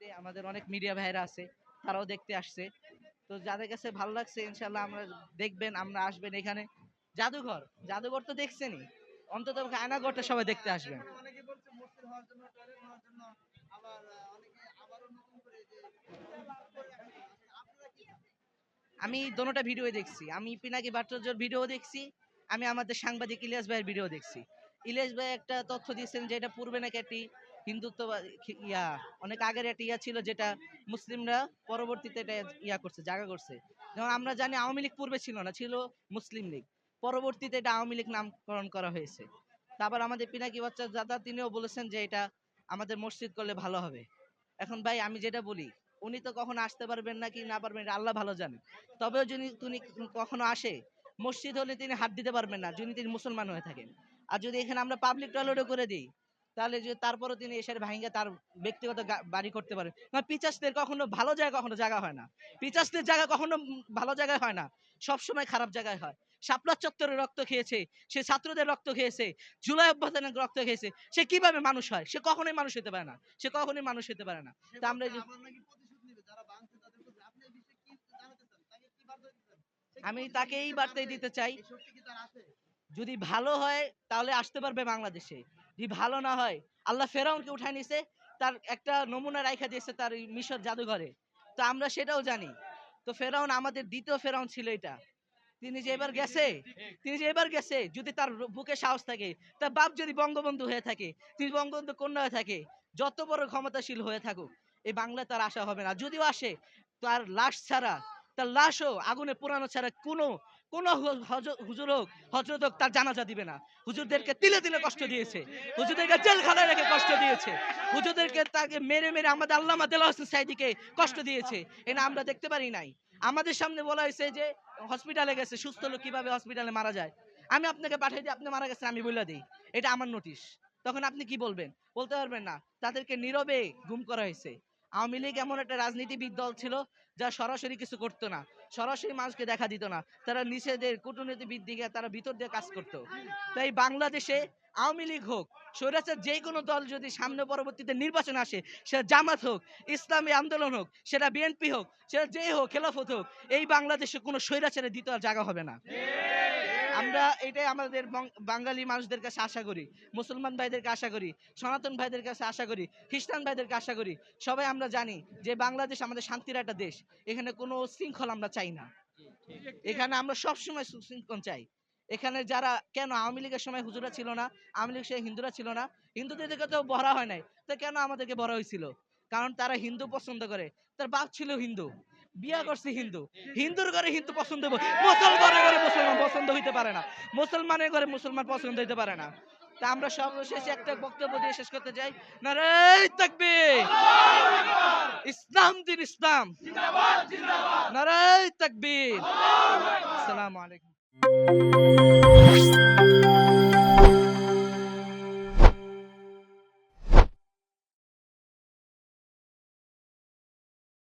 দেখতে আমাদের অনেক মিডিয়া ভাইরা আছে তারাও দেখতে আসছে। তো যাদের কাছে ভালো লাগছে ইনশাল্লাহ আমরা দেখবেন আমরা আসবেন এখানে। জাদুঘর জাদুঘর তো দেখছেনই। অন্তত আয়নাঘরটা সবাই দেখতে আসবেন। অনেকে বলছে মসজিদ হওয়ার জন্য টয়লেট হওয়ার জন্য আবার আহ, অনেকে আবারও নতুন করে যে আপনারা কি আমি দোনোটা ভিডিও দেখছি। আমি পিনাকি ভট্টাচার্যর ভিডিও দেখছি আমি আমাদের সাংবাদিক ইলিয়াস ভাইয়ের ভিডিও দেখছি। ইলিয়াস ভাই একটা তথ্য দিয়েছেন যে এটা পূর্বে নাকি একটি হিন্দুত্ব ইয়া, অনেক আগের একটা ইয়া ছিল যেটা মুসলিমরা পরবর্তীতে এটা ইয়া করছে, জায়গা করছে। যেমন আমরা জানি আওয়ামী লীগ পূর্বে ছিল না, ছিল মুসলিম লীগ। পরবর্তীতে এটা আওয়ামী লীগ নামকরণ করা হয়েছে। তারপর আমাদের পিনাকি বাচ্চা দাদা, তিনিও বলেছেন যে এটা আমাদের মসজিদ করলে ভালো হবে। এখন ভাই আমি যেটা বলি, উনি তো কখনো আসতে পারবেন না কি না পারবেন আল্লাহ ভালো জানে তবেও যদি তিনি কখনো আসে মসজিদ হলে তিনি হাত দিতে পারবেন না যদি তিনি মুসলমান হয়ে থাকেন। আর যদি এখানে আমরা পাবলিক টয়লেটও করে দিই তাহলে যে তারপরও তিনি এসে ভাঙ্গা তার ব্যক্তিগত বাড়ি করতে পারেন। না পিচাসদের কখনো ভালো জায়গা কখনো জায়গা হয় না। পিচাসদের জায়গা কখনো ভালো জায়গায় হয় না। সব সময় খারাপ জায়গায় হয়। শাপলা চত্বরে রক্ত খেয়েছে সে ছাত্রদের রক্ত খেয়েছে জুলাই অভ্যুত্থানের রক্ত খেয়েছে সে কীভাবে মানুষ হয়? সে কখনোই মানুষ হতে পারে না। সে কখনোই মানুষ হতে পারে না। তা আমরা এই যে- আবার নাকি প্রতিশোধ নেবে যারা বাংছে তাদের প্রতি আপনি এই বিষয়ে কি জানাতে চান তাকে কি বার্তা দিতে চান সে কি আমি তাকে এই বার্তাই দিতে চাই। যদি ভালো হয় তাহলে আসতে পারবে বাংলাদেশে। যদি ভালো না হয় আল্লাহ ফেরাউনকে উঠায় নিছে তার একটা নমুনা রাইখা দিয়েছে তার মিশর জাদুঘরে। তো আমরা সেটাও জানি। তো ফেরাউন আমাদের দ্বিতীয় ফেরাউন ছিল এটা। তিনি যে এবার গেছে তিনি যে এবার গেছে যদি তার বুকে সাহস থাকে তার বাপ যদি বঙ্গবন্ধু হয়ে থাকে তিনি বঙ্গবন্ধু কন্যা হয়ে থাকে যত বড় ক্ষমতাশীল হয়ে থাকুক এই বাংলা তার আশা হবে না। যদিও আসে তার লাশ ছাড়া তার লাশও আগুনে পোড়ানো ছাড়া কোনো কোনো হুজুর হোক, হজরত হোক তার জানাজা দিবে না। হুজুরদেরকে তিলে তিলে কষ্ট দিয়েছে। হুজুরদেরকে জেলখানায় রেখে কষ্ট দিয়েছে। হুজুরদেরকে তাকে মেরে মেরে আমাদের আল্লামা দেলা হোসেন সাইদিকে কষ্ট দিয়েছে। এটা আমরা দেখতে পারি নাই। আমাদের সামনে বলা হয়েছে যে, হসপিটালে গেছে, সুস্থ লোক কীভাবে হসপিটালে মারা যায়? আমি আপনাকে পাঠিয়ে দিই, আপনি মারা গেছেন, আমি বলে দিই। এটা আমার নোটিশ। তখন আপনি কি বলবেন? বলতে পারবেন না। তাদেরকে নীরবে গুম করা হয়েছে। আওয়ামী লীগ এমন একটা রাজনীতিবিদ দল ছিল যা সরাসরি কিছু করতো না। সরাসরি মানুষকে দেখা দিত না। তারা নিষেধের কূটনীতিবিদ দিকে, তারা ভিতর দিয়ে কাজ করতো। তাই বাংলাদেশে আওয়ামী লীগ হোক, স্বৈরাচার যে কোনো দল যদি সামনে পরবর্তীতে নির্বাচন আসে সেটা জামাত হোক, ইসলামী আন্দোলন হোক, সেটা বিএনপি হোক, সেটা যে হোক, খেলাফত হোক, এই বাংলাদেশে কোনো স্বৈরাচারের দ্বিতীয় জায়গা হবে না। আমরা এটাই আমাদের বাঙালি মানুষদের কাছে আশা করি, মুসলমান ভাইদেরকে আশা করি, সনাতন ভাইদের কাছে আশা করি, খ্রিস্টান ভাইদেরকে আশা করি, সবাই আমরা জানি যে বাংলাদেশ আমাদের শান্তির একটা দেশ, এখানে কোনো শৃঙ্খল আমরা চাই না। এখানে আমরা সবসময় সুশৃঙ্খল চাই। এখানে যারা, কেন আওয়ামী লীগের সময় হুজুরা ছিল না, আওয়ামী লীগ সে হিন্দুরা ছিল না, হিন্দুদেরকে তো ভরা হয় নাই, তো কেন আমাদেরকে ভরা হয়েছিল? কারণ তারা হিন্দু পছন্দ করে, তার বাপ ছিল হিন্দু। বিয়া করছে হিন্দু। হিন্দুর ঘরে হিন্দু পছন্দ মুসলমানের ঘরে মুসলমান পছন্দ হইতে পারে না। মুসলমানের ঘরে মুসলমান পছন্দ হইতে পারে না। তা আমরা সর্বশেষে একটা বক্তব্য দিয়ে শেষ করতে চাই। থাকবে ইসলাম দিন ইসলাম। নারাই তাকবীর। আসসালামু আলাইকুম।